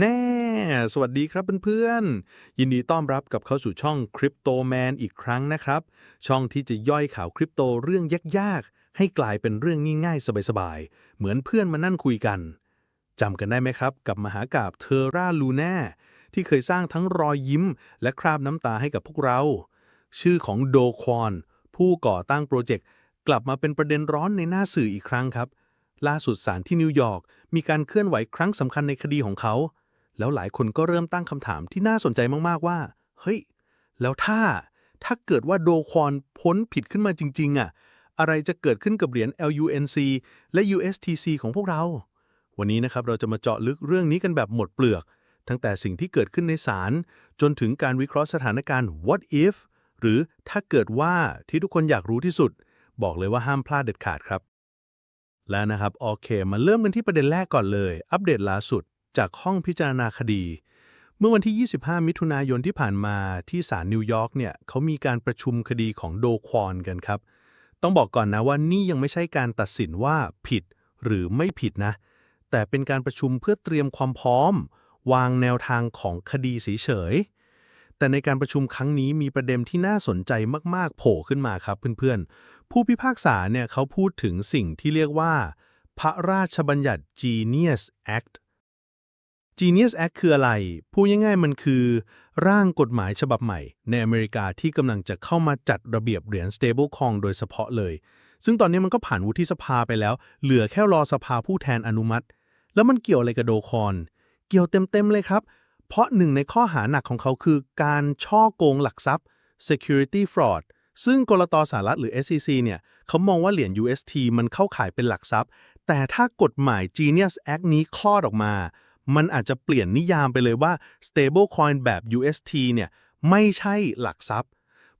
แน่ สวัสดีครับเพื่อนๆ ยินดีต้อนรับกับเข้าสู่ช่อง Crypto Man อีกครั้งนะครับ ช่องที่จะย่อยข่าวคริปโตเรื่องยากๆ ให้กลายเป็นเรื่องง่ายๆ สบายๆ เหมือนเพื่อนมานั่งคุยกัน จำกันได้ไหมครับ กับมหากาบเทอร่าลูน่าที่เคยสร้างทั้งรอยยิ้ม และคราบน้ำตาให้กับพวกเรา ชื่อของโดควอนผู้ก่อตั้งโปรเจกต์กลับมาเป็นประเด็นร้อนในหน้าสื่ออีกครั้งครับ ล่าสุดศาลที่นิวยอร์กมีการเคลื่อนไหวครั้งสำคัญในคดีของเขา แล้วหลายคนก็เริ่มตั้งคำถามที่น่าสนใจมากๆว่า เฮ้ย แล้วถ้า ถ้าเกิดว่าโดควอนพ้นผิดขึ้นมาจริง ๆอะ อะไรจะเกิดขึ้นกับเหรียญ LUNC และ USTC ของพวกเรา วันนี้นะครับเราจะมาเจาะลึกเรื่องนี้กันแบบหมดเปลือก ตั้งแต่สิ่งที่เกิดขึ้นในศาลจนถึงการวิเคราะห์สถานการณ์ what if หรือถ้าเกิดว่าที่ทุกคนอยากรู้ที่สุด บอกเลยว่าห้ามพลาดเด็ดขาดครับ แล้วนะครับโอเค มาเริ่มกันที่ประเด็นแรกก่อนเลย อัปเดตล่าสุด จากห้องพิจารณาคดี เมื่อวันที่ 25 มิถุนายนที่ผ่านมาที่ศาลนิวยอร์กเนี่ยเขามีการประชุมคดีของโดควอนกันครับ ต้องบอกก่อนนะว่านี่ยังไม่ใช่การตัดสินว่าผิดหรือไม่ผิดนะ แต่เป็นการประชุมเพื่อเตรียมความพร้อม วางแนวทางของคดีเฉยๆแต่ในการประชุมครั้งนี้มีประเด็นที่น่าสนใจมากๆ โผล่ขึ้นมาครับเพื่อนๆ ผู้พิพากษาเนี่ยเขาพูดถึงสิ่งที่เรียกว่า พระราชบัญญัติ Genius Act Genius Act คืออะไร พูดง่ายๆ มันคือร่างกฎหมายฉบับใหม่ ในอเมริกาที่กำลังจะเข้ามาจัดระเบียบเหรียญ stable coin โดยเฉพาะเลย ซึ่งตอนนี้มันก็ผ่านวุฒิสภาไปแล้ว เหลือแค่รอสภาผู้แทนอนุมัติ แล้วมันเกี่ยวอะไรกับโดคอนเกี่ยวเต็มๆเลยครับ เพราะหนึ่งในข้อหาหนักของเขาคือการช่อโกงหลักทรัพย์ security fraud ซึ่งกลตสหรัฐหรือ SEC เนี่ยเขามองว่าเหรียญ UST มันเข้าขายเป็นหลักทรัพย์ แต่ถ้ากฎหมาย Genius Act นี้คลอดออกมา มันอาจจะเปลี่ยนนิยามไปเลยว่า stable coin แบบ UST เนี่ยไม่ใช่หลักทรัพย์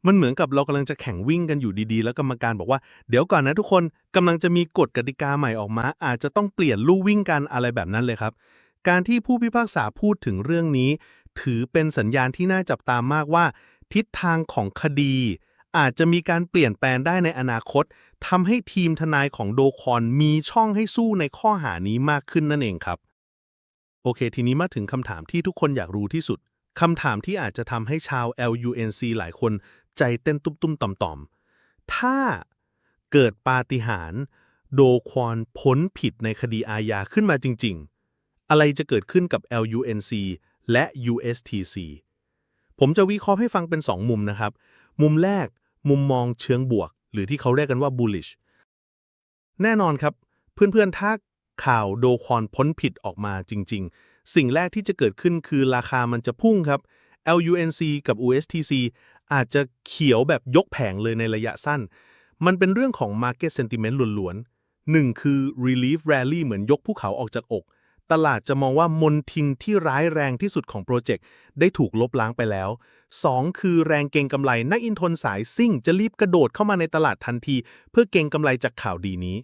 มันเหมือนกับเรากำลังจะแข่งวิ่งกันอยู่ดีๆ แล้วกรรมการบอกว่าเดี๋ยวก่อนนะทุกคนกำลังจะมีกฎกติกาใหม่ออกมา อาจจะต้องเปลี่ยนลู่วิ่งกันอะไรแบบนั้นเลยครับ การที่ผู้พิพากษาพูดถึงเรื่องนี้ ถือเป็นสัญญาณที่น่าจับตามากว่า ทิศทางของคดี อาจจะมีการเปลี่ยนแปลงได้ในอนาคตทำให้ทีมทนายของโดคอนมีช่องให้สู้ในข้อหานี้มากขึ้นนั่นเองครับ โอเค ทีนี้มาถึงคำถามที่ทุกคนอยากรู้ที่สุดคำถามที่อาจจะทำให้ชาว LUNC หลายคนใจเต้นตุ้มๆต่อมๆ ถ้าเกิดปาฏิหาริย์โดควอนพ้นผิดในคดีอาญาขึ้นมาจริง ๆ อะไรจะเกิดขึ้นกับ LUNC และ USTC ผมจะวิเคราะห์ให้ฟังเป็น 2 มุมนะครับ มุมแรกมุมมองเชิงบวก หรือที่เขาเรียกกันว่า bullish แน่นอนครับ เพื่อนๆ ถ้า ข่าวโดควอนพ้นผิดออกมาจริง ๆ สิ่งแรกที่จะเกิดขึ้นคือราคามันจะพุ่งครับ LUNC กับ USTC อาจจะเขียวแบบยกแผงเลยในระยะสั้น มันเป็นเรื่องของ market sentiment ล้วนๆหนึ่งคือ relief rally เหมือนยกภูเขาออกจากอก ตลาดจะมองว่ามนทินที่ร้ายแรงที่สุดของโปรเจกต์ได้ถูกลบล้างไปแล้ว 2 คือแรงเก็งกำไรนักอินทนสายซิ่งจะรีบกระโดดเข้ามาในตลาดทันที เพื่อเก็งกำไรจากข่าวดีนี้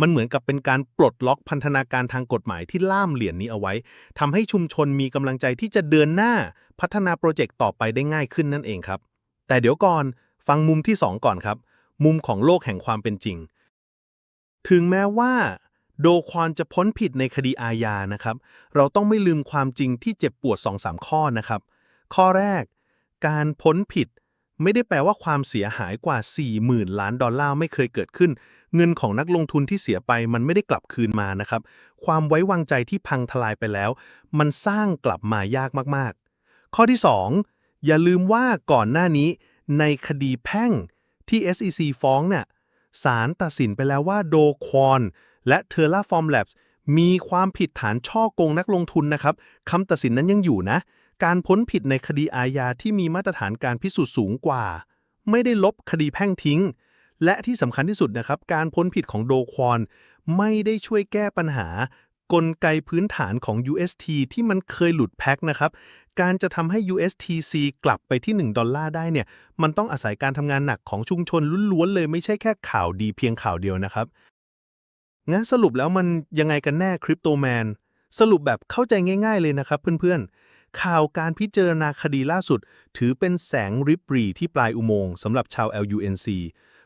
มันเหมือนกับเป็นการปลดล็อกพันธนาการทางกฎหมายที่ล่ามเหรียญนี้เอาไว้ทำให้ชุมชนมีกำลังใจที่จะเดินหน้าพัฒนาโปรเจกต์ต่อไปได้ง่ายขึ้นนั่นเองครับ แต่เดี๋ยวก่อนฟังมุมที่ 2 ก่อนครับ มุมของโลกแห่งความเป็นจริง ถึงแม้ว่า โดควอนจะพ้นผิดในคดีอาญานะครับ เราต้องไม่ลืมความจริงที่เจ็บปวด2-3ข้อนะครับ ข้อแรก การพ้นผิด ไม่ได้แปลว่าความเสียหายกว่า 40,000 ล้านดอลลาร์ไม่เคยเกิดขึ้น เงินของนักลงทุนที่เสียไปมันไม่ได้กลับคืนมานะครับ ความไว้วางใจที่พังทลายไปแล้ว มันสร้างกลับมายากมากๆ ข้อที่ 2 อย่าลืมว่าก่อนหน้านี้ในคดีแพ่งที่ SEC ฟ้องเนี่ยศาลตัดสินไปแล้วว่าโดควอนและ Terraform Labs มีความผิดฐานช่อโกงนักลงทุนนะครับคำตัดสินนั้นยังอยู่นะ การพ้นผิดในคดีอาญาที่มีมาตรฐานการพิสูจน์สูงกว่า ไม่ได้ลบคดีแพ่งทิ้ง และที่สำคัญที่สุดนะครับ การพ้นผิดของโดควอนไม่ได้ช่วยแก้ปัญหากลไกพื้นฐานของ UST ที่มันเคยหลุดแพ็คนะครับ การจะทำให้ USTC กลับไปที่ 1 ดอลลาร์ได้เนี่ย มันต้องอาศัยการทำงานหนักของชุมชนล้วนๆเลยไม่ใช่แค่ข่าวดีเพียงข่าวเดียวนะครับ งั้นสรุปแล้วมันยังไงกันแน่คริปโตแมน สรุปแบบเข้าใจง่ายๆเลยนะครับเพื่อนๆ ข่าวการพิจารณาคดีล่าสุด ถือเป็นแสงริบหรีที่ปลายอุโมงค์สำหรับชาว LUNC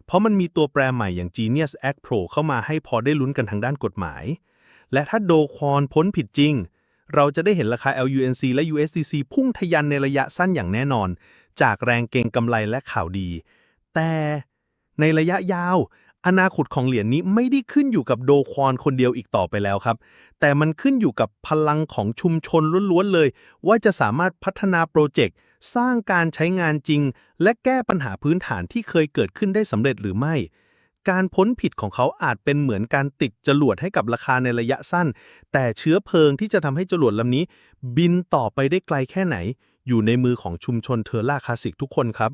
เพราะมันมีตัวแปรใหม่อย่าง Genius Act Pro เข้ามาให้พอได้ลุ้นกันทางด้านกฎหมาย และถ้าโดคอนพ้นผิดจริง เราจะได้เห็นราคา LUNC และ USDC พุ่งทะยันในระยะสั้นอย่างแน่นอน จากแรงเก็งกำไรและข่าวดี แต่ในระยะยาว อนาคตของเหรียญนี้ไม่ได้ขึ้นอยู่กับโดควอนคนเดียวอีกต่อไปแล้วครับ แต่มันขึ้นอยู่กับพลังของชุมชนล้วนๆเลย ว่าจะสามารถพัฒนาโปรเจกต์ สร้างการใช้งานจริง และแก้ปัญหาพื้นฐานที่เคยเกิดขึ้นได้สำเร็จหรือไม่ การพ้นผิดของเขาอาจเป็นเหมือนการติดจรวดให้กับราคาในระยะสั้น แต่เชื้อเพลิงที่จะทำให้จรวดลำนี้ บินต่อไปได้ไกลแค่ไหน อยู่ในมือของชุมชนเทอร์ล่าคาสิกทุกคนครับ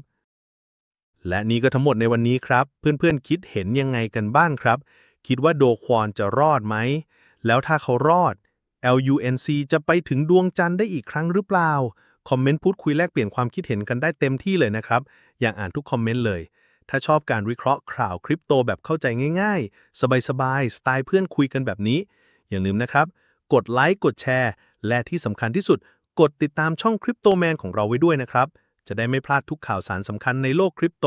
และนี่ก็ทั้งหมดในวันนี้ครับ เพื่อนๆคิดเห็นยังไงกันบ้างครับ คิดว่าโดควอนจะรอดไหม แล้วถ้าเขารอด LUNC จะไปถึงดวงจันทร์ได้อีกครั้งหรือเปล่า คอมเมนต์พูดคุยแลกเปลี่ยนความคิดเห็นกันได้เต็มที่เลยนะครับ อย่างอ่านทุกคอมเมนต์เลย ถ้าชอบการวิเคราะห์ข่าวคริปโตแบบเข้าใจง่ายๆ สบายๆ สไตล์เพื่อนคุยกันแบบนี้ อย่าลืมนะครับ กดไลค์ กดแชร์ และที่สำคัญที่สุด กดติดตามช่องคริปโตแมนของเราไว้ด้วยนะครับ จะได้ไม่พลาดทุกข่าวสารสำคัญในโลกคริปโต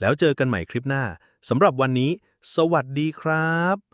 แล้วเจอกันใหม่คลิปหน้าสำหรับวันนี้ สวัสดีครับ